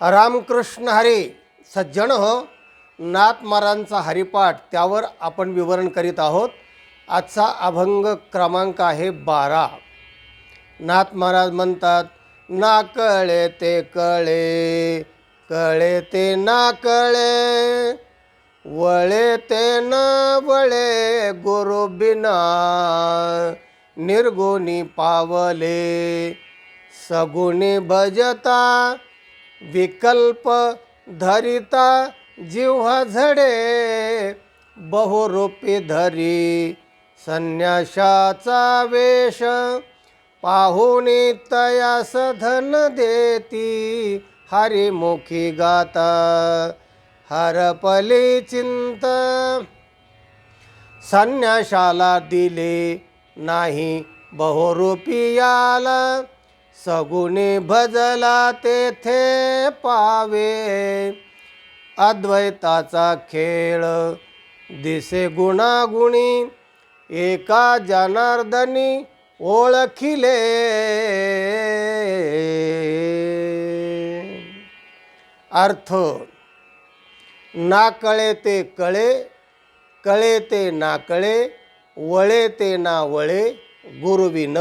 रामकृष्ण हरी सज्जन हो. नाथ महाराजांचा हरिपाठ त्यावर आपण विवरण करीत आहोत. आजचा अभंग क्रमांक आहे बारा. नाथ महाराज म्हणतात ना कळे ते कळे कळे ते ना कळे वळे ते न वळे गुरु बिना निर्गुणी पावले सगुणी भजता विकल्प धरिता जिव्हा झडे बहुरूपी धरी संन्याशाचा वेश पाहुणी तयास धन देती हरिमुखी गाता. हरपली चिंत संन्याशाला दिले नाही बहुरूपी याला. सगुणी भजला तेथे पावे. अद्वैताचा खेळ दिसे गुणागुणी एका जनार्दनी ओळखिले. अर्थ ना कळे ते कळे कळे ते ना कळे वळे ते ना वळे गुरुविन.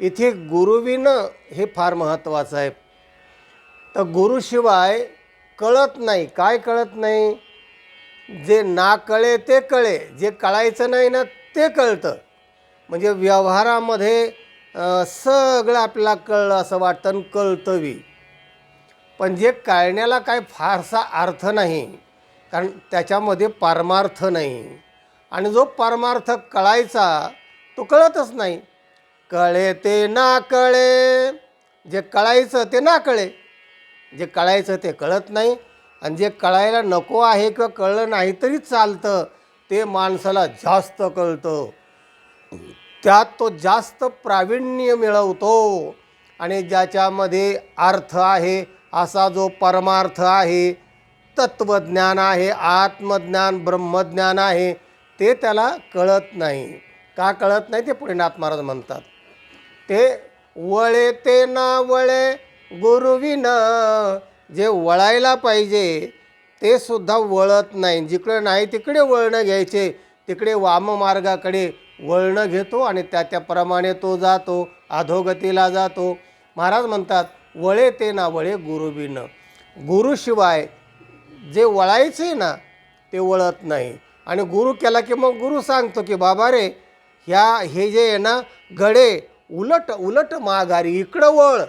इथे गुरुविनं हे फार महत्त्वाचं आहे. तर गुरुशिवाय कळत नाही. काय कळत नाही? जे ना कळे ते कळे. जे कळायचं नाही ना ते कळतं. म्हणजे व्यवहारामध्ये सगळं आपल्याला कळलं असं वाटतं आणि कळतंवी पण जे कळण्याला काय फारसा अर्थ नाही कारण त्याच्यामध्ये पारमार्थ नाही. आणि जो परमार्थ कळायचा तो कळतच नाही. कळे ते ना कळे. जे कळायचं ते ना कळे. जे कळायचं ते कळत नाही. आणि जे कळायला नको आहे किंवा कळलं नाही तरी चालतं. ते माणसाला जास्त कळतं. त्यात तो जास्त प्रावीण्य मिळवतो. आणि ज्याच्यामध्ये अर्थ आहे असा जो परमार्थ आहे तत्त्वज्ञान आहे आत्मज्ञान ब्रह्मज्ञान आहे ते त्याला कळत नाही. का कळत नाही? ते पुढे नाथ महाराज म्हणतात. ते वळे ते ना वळे गुरुविन जे वळायला पाहिजे ते सुद्धा वळत नाही. जिकडे नाही तिकडे वळणं घ्यायचे. तिकडे वाममार्गाकडे वळणं घेतो आणि त्या त्याप्रमाणे तो जातो अधोगतीला जातो. महाराज म्हणतात वळे ते ना वळे गुरुविन गुरुशिवाय जे वळायचे ना ते वळत नाही. आणि गुरु केला की मग गुरु सांगतो की बाबा रे ह्या हे जे आहे ना गडे उलट उलट माघारी इकडं वळ.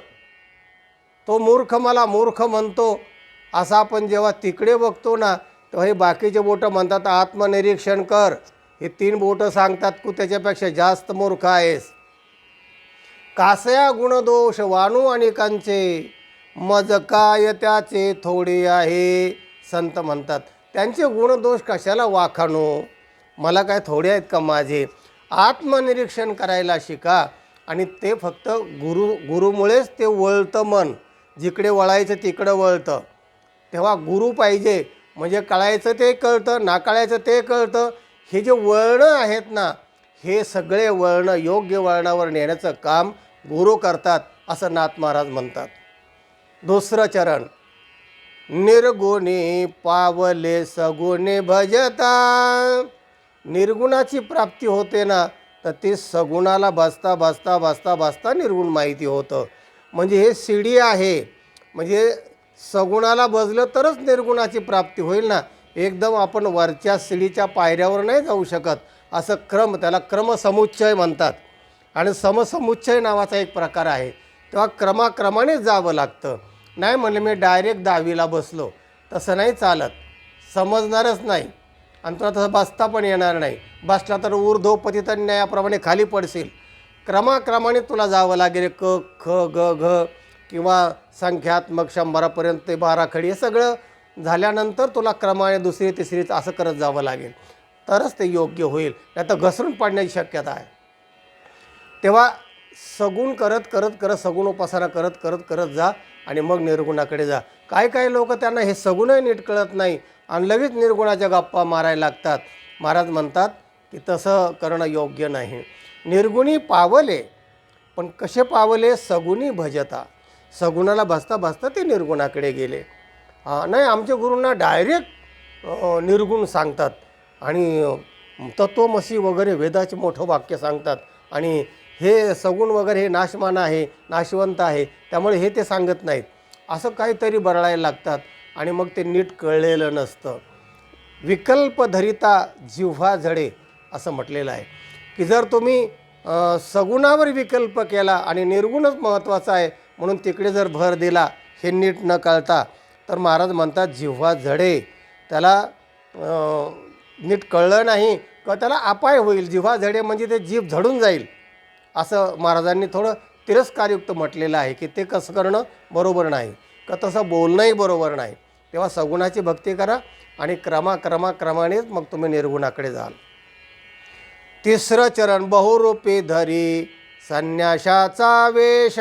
तो मूर्ख मला मूर्ख म्हणतो. असं आपण जेव्हा तिकडे बघतो ना तेव्हा हे बाकीचे बोटं म्हणतात आत्मनिरीक्षण कर. हे तीन बोटं सांगतात तू त्याच्यापेक्षा जास्त मूर्ख आहेस. कासया गुणदोष वाणू अनेकांचे मज काय त्याचे थोडे आहे संत म्हणतात. त्यांचे गुणदोष कशाला वाखाणू? मला काय थोडे आहेत का माझे? आत्मनिरीक्षण करायला शिका. आणि ते फक्त गुरु गुरुमुळेच ते वळतं मन. जिकडे वळायचं तिकडं वळतं. तेव्हा गुरु पाहिजे. म्हणजे कळायचं ते कळतं नाकळायचं ते कळतं. हे जे वळणं आहेत ना हे सगळे वळणं योग्य वळणावर नेण्याचं काम गुरु करतात असं नाथ महाराज म्हणतात. दुसरं चरण. निर्गुणी पावले सगुणे भजता. निर्गुणाची प्राप्ती होते ना तर ते सगुणाला भाजता भाजता भाजता भाजता निर्गुण माहिती होतं. म्हणजे हे शिडी आहे. म्हणजे सगुणाला बजलं तरच निर्गुणाची प्राप्ती होईल ना. एकदम आपण वरच्या शिडीच्या पायऱ्यावर नाही जाऊ शकत. असं क्रम त्याला क्रमसमुच्चय म्हणतात. आणि समसमुच्चय नावाचा एक प्रकार आहे. तेव्हा क्रमाक्रमाने जावं लागतं. नाही म्हणलं मी डायरेक्ट दहावीला बसलो. तसं नाही चालत. समजणारच नाही. आणि तुला तसं बसता पण येणार नाही. बसला तर ऊर्ध्वपती तर न्यायाप्रमाणे खाली पडशील. क्रमाक्रमाने तुला जावं लागेल. क ख ग घ किंवा संख्यात्मक शंभरापर्यंत ते बाराखडी हे सगळं झाल्यानंतर तुला क्रमाने दुसरी तिसरी असं करत जावं लागेल. तरच ते योग्य होईल. नाही तर घसरून पडण्याची शक्यता आहे. तेव्हा सगुण करत करत करत सगुण उपासना करत करत करत जा आणि मग निर्गुणाकडे जा. काय काय लोक त्यांना हे सगुणही नीट कळत नाही आणि लगेच निर्गुणाच्या गप्पा मारायला लागतात. महाराज म्हणतात की तसं करणं योग्य नाही. निर्गुणी पावले पण कसे पावले? सगुणी भजता. सगुणाला भजता भजता ते निर्गुणाकडे गेले. नाही आमच्या गुरूंना डायरेक्ट निर्गुण सांगतात आणि तत्वमसी वगैरे वेदाचे मोठं वाक्य सांगतात आणि हे सगुण वगैरे हे नाशमान आहे नाशवंत आहे त्यामुळे हे ते सांगत नाहीत. असं काहीतरी बरळायला लागतात आणि मग ते नीट कळलेलं नसतं. विकल्प धरिता जिव्हा झडे असं म्हटलेलं आहे. की जर तुम्ही सगुणावर विकल्प केला आणि निर्गुणच महत्त्वाचा आहे म्हणून तिकडे जर भर दिला हे नीट न कळता तर महाराज म्हणतात जिव्हा झडे. त्याला नीट कळलं नाही का त्याला अपाय होईल. जिव्हा झडे म्हणजे ते जीभ झडून जाईल. असं महाराजांनी थोडं तिरस्कारयुक्त म्हटलेलं आहे की ते कसं करणं बरोबर नाही. का तसं बोलणंही बरोबर नाही. तेव्हा सगुणाची भक्ती करा आणि क्रमाक्रमाक्रमानेच मग तुम्ही निर्गुणाकडे जाल. तिसरं चरण बहुरूपी धरी संन्याशाचा वेश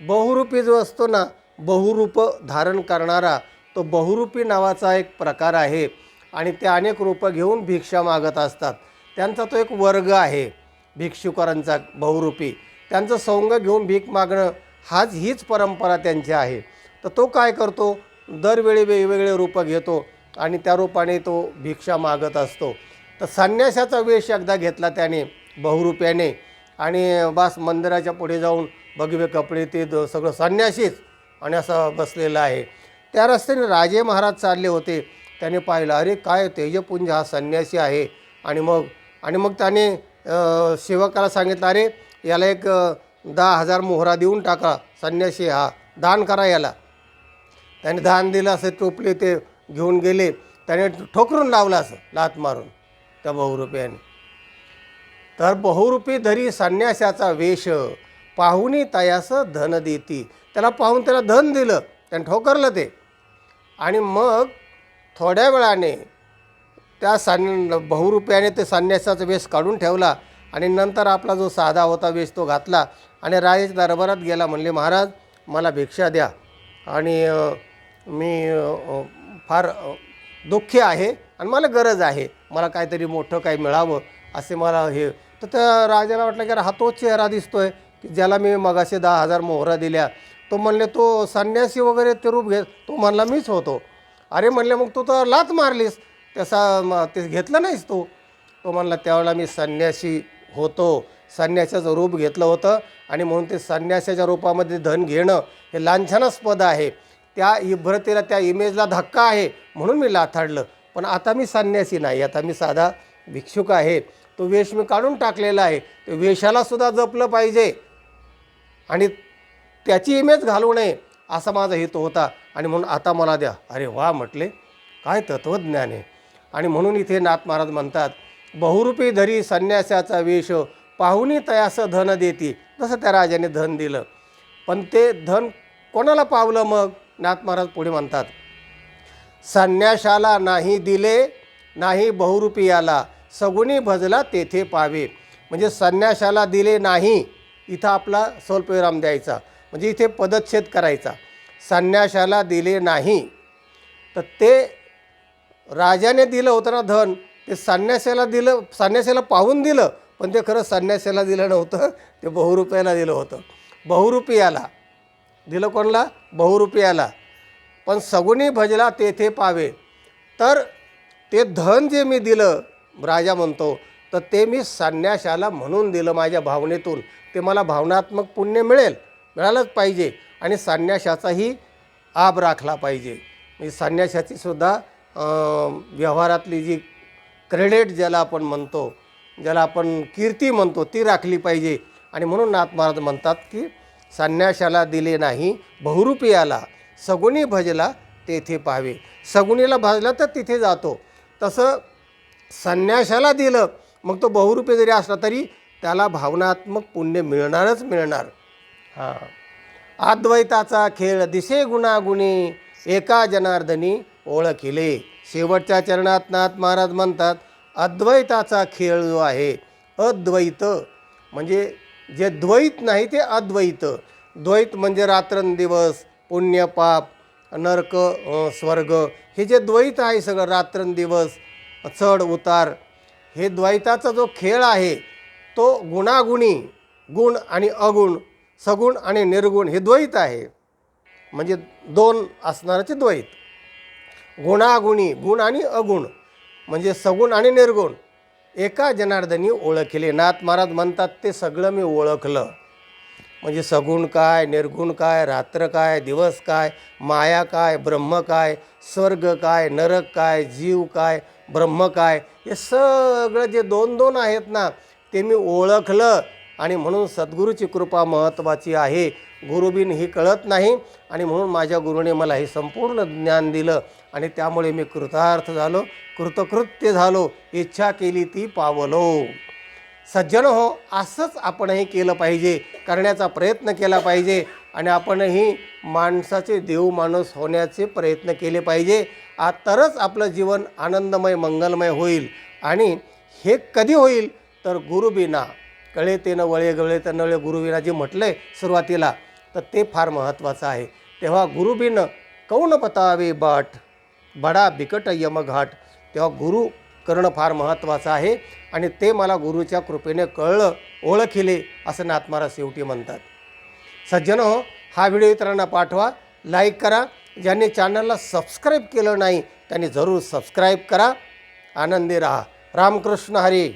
बहुरूपी जो असतो ना बहुरूप धारण करणारा तो बहुरूपी नावाचा एक प्रकार आहे. आणि ते अनेक रूपं घेऊन भिक्षा मागत असतात. त्यांचा तो एक वर्ग आहे. भिक्षुकरांचा बहुरूपी. त्यांचं सोंग घेऊन भीक मागणं हाच हीच परंपरा त्यांची आहे. तर तो काय करतो? दरवेळी वेगवेगळे रूपं घेतो आणि त्या रूपाने तो भिक्षा मागत असतो. तर संन्यासाचा वेश एकदा घेतला त्याने बहुरूप्याने. आणि बास मंदिराच्या पुढे जाऊन भगवे कपडे ते द- सगळं संन्यासीच आणि असं बसलेलं आहे. त्या रस्त्याने राजे महाराज चालले होते. त्याने पाहिलं अरे काय तेजपुंज हा संन्यासी आहे. आणि मग आणि मग त्याने सेवकाला सांगितलं अरे याला एक दहा हजार मोहरा देऊन टाका संन्यासी हा दान करा याला. त्याने दान दिलं असं टोपले ते घेऊन गेले. त्याने ठोकरून लावलं असं लात मारून त्या बहुरुपयाने. तर बहुरूपी धरी संन्यासाचा वेश पाहुणी तयास धन देती. त्याला पाहून त्याला धन दिलं त्याने ठोकरलं ते. आणि मग थोड्या वेळाने त्या सान बहुरूप्याने ते संन्यासाचा वेश काढून ठेवला आणि नंतर आपला जो साधा होता वेश तो घातला आणि राजाच्या दरबारात गेला म्हणले महाराज मला भिक्षा द्या. आणि मी फार दुःखी आहे आणि मला गरज आहे मला काहीतरी मोठं काही मिळावं असे मला हे तर त्या राजाला वाटलं की हा तोच चेहरा दिसतोय की ज्याला मी मगाशी दहा हजार मोहरा दिल्या. तो म्हणले तो संन्यासी वगैरे ते रूप घेत तो म्हणला मीच होतो. अरे म्हणले मग तू तर लात मारलीस. तसा म- ते घेतलं नाहीस तू. तो म्हणला त्यावेळेला मी संन्यासी होतो. संन्यासाचं रूप घेतलं होतं आणि म्हणून ते संन्यासाच्या रूपामध्ये धन घेणं हे लांछनास्पद आहे. त्या इभ्रतेला त्या इमेजला धक्का आहे म्हणून मी लाथाडलं. पण आता मी संन्यासी नाही. आता मी साधा भिक्षुक आहे. तो वेश मी काढून टाकलेला आहे. ते वेशालासुद्धा जपलं पाहिजे. आणि त्याची इमेज घालू नये असा माझा हेतू होता. आणि म्हणून आता मला द्या. अरे वा म्हटले. काय तत्त्वज्ञान आहे. आणि म्हणून इथे नाथ महाराज म्हणतात बहुरूपी धरी संन्यासाचा वेश पाहुणी तयास धन देती. तसं त्या राजाने धन दिलं. पण ते धन कोणाला पावलं मग? नाथ महाराज पुढे म्हणतात संन्याशाला नाही दिले नाही बहुरूपियाला सगुणी भजला तेथे पावे. म्हणजे संन्याशाला दिले नाही इथं आपला स्वल्पविराम द्यायचा. म्हणजे इथे पदच्छेद करायचा. संन्याशाला दिले नाही. तर ते राजाने दिलं होतं ना धन ते संन्यासाला दिलं संन्यासाला पाहून दिलं पण ते खरं संन्यासाला दिलं नव्हतं ते बहुरुपयाला दिलं होतं. बहुरुपयाला. दिलं कोणला? बहुरुपयाला. पण सगुणी भजला तेथे पावे. तर ते धन जे मी दिलं राजा म्हणतो तर ते मी संन्याशाला म्हणून दिलं माझ्या भावनेतून. ते मला भावनात्मक पुण्य मिळेल मिळालंच पाहिजे. आणि संन्याशाचाही आब राखला पाहिजे. म्हणजे संन्याशाचीसुद्धा व्यवहारातली जी क्रेडिट ज्याला आपण म्हणतो ज्याला आपण कीर्ती म्हणतो ती राखली पाहिजे. आणि म्हणून नाथ महाराज म्हणतात की संन्याशाला दिले नाही बहुरूपियाला सगुणी भजला तेथे पाहावे. सगुणीला भाजला तर तिथे जातो. तसं संन्याशाला दिलं मग तो बहुरूपी जरी असला तरी त्याला भावनात्मक पुण्य मिळणारच मिळणार. हां. अद्वैताचा खेळ दिसे गुणागुणी एका जनार्दनी ओळखिले शेवटच्या चरणात नाथ महाराज म्हणतात अद्वैताचा खेळ जो आहे अद्वैत. म्हणजे जे द्वैत नाही ते अद्वैत. द्वैत म्हणजे रात्रंदिवस पुण्य पाप नरक स्वर्ग. हे जे द्वैत आहे सगळं रात्रंदिवस चढ उतार हे द्वैताचा जो खेळ आहे तो गुणागुणी गुण आणि अगुण सगुण आणि निर्गुण हे द्वैत आहे. म्हणजे दोन असणाराचे द्वैत. गुणागुणी गुण आणि अगुण म्हणजे सगुण आणि निर्गुण एका जनार्दनी ओळखले. नाथ महाराज म्हणतात ते सगळं मी ओळखलं. म्हणजे सगुण काय निर्गुण काय रात्र काय दिवस काय माया काय ब्रह्म काय स्वर्ग काय नरक काय जीव काय ब्रह्म काय हे सगळं जे दोन दोन आहेत ना ते मी ओळखलं. आणि म्हणून सद्गुरूची कृपा महत्त्वाची आहे. गुरुबीन ही कळत नाही आणि म्हणून माझ्या गुरुने मला हे संपूर्ण ज्ञान दिलं. आणि त्यामुळे मी कृतार्थ झालो. कृतकृत्य झालो. इच्छा केली ती पावलो. सज्जन हो असंच आपणही केलं पाहिजे. करण्याचा प्रयत्न केला पाहिजे. आणि आपणही माणसाचे देव माणूस होण्याचे प्रयत्न केले पाहिजे. आ तरच आपलं जीवन आनंदमय मंगलमय होईल. आणि हे कधी होईल? तर गुरुबिना कळे ते न वळे गळे तर नळे गुरुबिना जे म्हटलं आहे सुरुवातीला तर ते फार महत्त्वाचं आहे. तेव्हा गुरुबिन कौन पतावे बाट? बडा बिकट यमघाट तेव्हा गुरु करणं फार महत्त्वाचं आहे आणि ते मला गुरुच्या कृपेने कळलं ओळखिले असं नाथमारा शेवटी म्हणतात. सज्जन हो हा व्हिडिओ इतरांना पाठवा लाईक करा. ज्यांनी चॅनलला सबस्क्राईब केलं नाही त्यांनी जरूर सबस्क्राईब करा. आनंदी राहा. रामकृष्ण हरी.